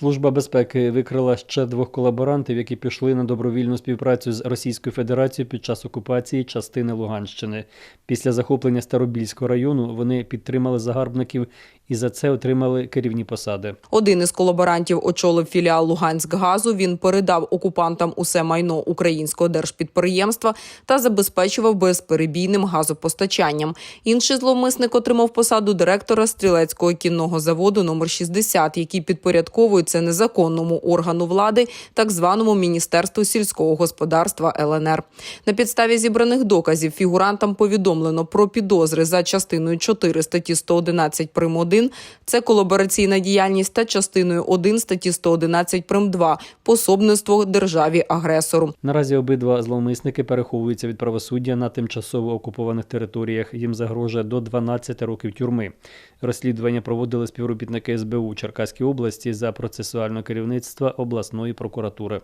Служба безпеки викрила ще двох колаборантів, які пішли на добровільну співпрацю з Російською Федерацією під час окупації частини Луганщини. Після захоплення Старобільського району вони підтримали загарбників і за це отримали керівні посади. Один із колаборантів очолив філіал Луганськгазу. Він передав окупантам усе майно українського держпідприємства та забезпечував безперебійним газопостачанням. Інший зловмисник отримав посаду директора стрілецького кінного заводу номер 60, який підпорядковується незаконному органу влади, так званому міністерству сільського господарства ЛНР. На підставі зібраних доказів фігурантам повідомлено про підозри за частиною 4 статті 111 прим. 1 – це колабораційна діяльність та частиною 1 статті 111 прим. 2 – пособництво державі-агресору. Наразі обидва зловмисники переховуються від правосуддя на тимчасово окупованих територіях. Їм загрожує до 12 років тюрми. Розслідування проводили співробітники СБУ Черкаської області за процесуального керівництва обласної прокуратури.